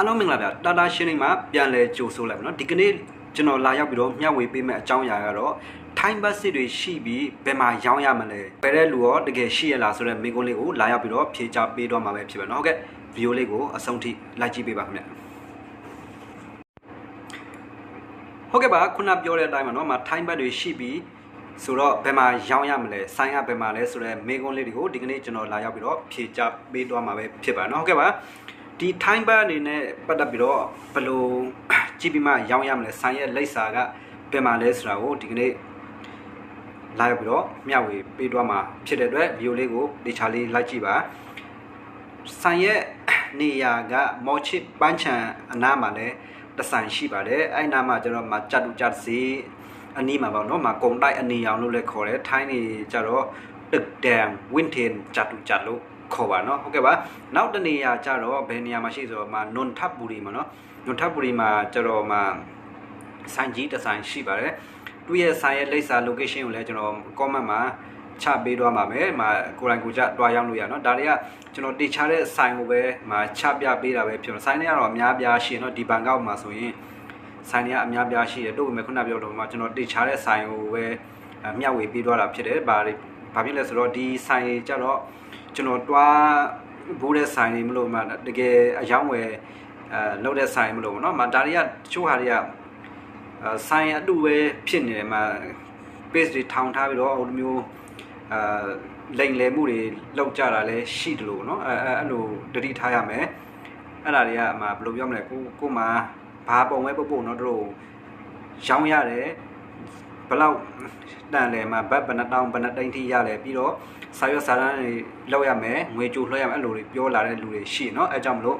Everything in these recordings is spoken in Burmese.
အားလုံးမင်္ဂလာပါတာတာရှင်းနေမှာပြန်လဲကြိုဆိုလိုက်ပါနော်ဒီကနေ့ကျွန်တော်လာရောက်ပြီးတော့မျှဝေပေးမယ့်အကြောင်းအရာကတော့ time bus တွေရှိပြီးဘယ်မှာရောင်းရမလဲဘယ်တဲ့လူရောတကယ်ရှိရလားဆိုတဲ့မိကုန်းလေးကိုလာရောက်ပြီးတော့ဖြေချပေးတော့မှာပဲဖြစ်ပါနော်ဟုတ်ကဲ့ဗီဒီယိုလေးကိုအဆုံးထိလိုက်ကြည့်ပေးပါခင်ဗျဟုတ်ကဲ့ပါခုနပြောတဲ့အတိုင်းပါနော်မှာ time bus တွေရှိပြီးဆိုတော့ဘယ်မှာရောင်းရမလဲဆိုင်ရဘယ်မှာလဲဆိုတော့မိကုန်းလေးတွေကိုဒီကနေ့ကျွန်တော်လာရောက်ပြီးတော့ဖြေချပေးတော့မှာပဲဖြစ်ပါနော်ဟုတ်ကဲ့ပါ ဒီ time bar အနေနဲ့ပတ်သက်ပြီးတော့ဘယ်လိုကြည့်ပြီးမှရောင်းရမလဲဆိုင်ရဲ့လိပ်စာကပြန်มาလဲဆိုတာကိုဒီကနေ့လာရောက်ပြီးတော့မျှဝေပေးသွားမှာဖြစ်တဲ့အတွက်ဗီဒီယိုလေးကိုတေချာလေးလိုက်ကြည့်ပါဆိုင်ရဲ့နေရာကမော်ချစ်ပန်းချံအနားမှာလည်းတဆိုင်ရှိပါတယ်အဲ့နားမှာကျွန်တော်မှာကြတူကြစီအနီးမှာပေါ့နော်မှာကုံတိုက်အနေရောင်လို့လည်းခေါ်တယ်ထိုင်းနေကြတော့တက်ဒမ်ဝင်းထင်ကြတူကြလို့ ခေါ်ပါနော်ဟုတ်ကဲ့ပါနောက်တနေရာကြတော့ဘယ်နေရာမှာရှိဆိုတော့မှာနွန်ထပ်ပူရီမှာနော်နွန်ထပ်ပူရီမှာကြတော့မှာဆိုင်ကြီးတစ်ဆိုင်ရှိပါတယ်သူ့ရဲ့ဆိုင်ရဲ့လိပ်စာ location ကိုလည်းကျွန်တော် comment မှာချပေးသွားပါမယ်မှာကိုယ်တိုင်ကိုယ်ကျတွားရောက်လို့ရနော်ဒါတွေကကျွန်တော်တေချတဲ့ဆိုင်ကိုပဲမှာချပြပေးတာပဲဖြစ်တော့ဆိုင်တွေကတော့အများပြားရှိနော်ဒီဘန်ကောက်မှာဆိုရင်ဆိုင်တွေကအများပြားရှိတယ်တို့ပေမဲ့ခုနပြောတော့မှကျွန်တော်တေချာတဲ့ဆိုင်ကိုပဲအဲမျှဝေပေးသွားတာဖြစ်တယ်။ဘာတွေဘာဖြစ်လဲဆိုတော့ဒီဆိုင်တွေကြတော့ ကျွန်တော်တွားဘိုးတဲ့ဆိုင်တွေမလို့မှတကယ်အယောင်းဝယ်အဲလောက်တဲ့ဆိုင်မလို့ဘောနော်မဒါတွေကတချို့ဟာတွေကဆိုင်အတူပဲဖြစ်နေတယ်မှာ page တွေထောင်ထားပြီးတော့ဟိုလိုမျိုးအဲလိန်လယ်မှုတွေလောက်ကြတာလည်းရှိတယ်လို့နော်အဲအဲ့လိုတတိထားရမယ်အဲ့ဒါတွေကမှာဘယ်လိုပြောမလဲကိုကိုမှာဘာပုံပဲပုတ်ပုတ်နော်တို့ရောင်းရတယ် ဘလောက်တန်လဲမှာဘတ်ဘယ်နှတောင်းဘယ်နှတိန်ထိရတယ်ပြီးတော့စာရွက်စာတမ်းတွေလောက်ရမယ်ငွေကြိုလွှဲရမယ်အဲ့လိုတွေပြောလာတဲ့လူတွေရှိเนาะအဲကြောင့်မလို့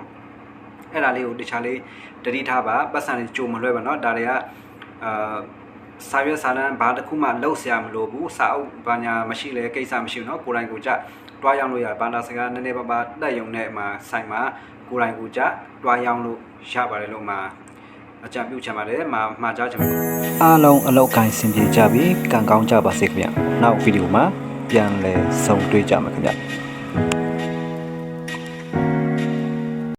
အဲ့ဒါလေးကိုတခြားလေးတတိထားပါပတ်စံတွေကြိုမလွှဲပါเนาะဒါတွေကအာစာရွက်စာတမ်းဘာတစ်ခုမှလောက်ဆရာမလိုဘူးစာအုပ်ဘာညာမရှိလဲကိစ္စမရှိဘူးเนาะကိုယ်တိုင်ကိုယ်ကြတွားရောက်လို့ရဘာသာစကားနည်းနည်းပါးပါတက်ယုံနဲ့မှာဆိုင်မှာကိုယ်တိုင်ကိုယ်ကြတွားရောက်လို့ရပါတယ်လို့မှာ အကြံပြုချင်ပါတယ်မှာမှာကြားချင်ပါတယ်အားလုံးအလောက်ကိုင်းစင်ပြေကြပြီကံကောင်းကြပါစေခင်ဗျနောက်ဗီဒီယိုမှာပြန်လည်ဆုံတွေ့ကြမှာခင်ဗျ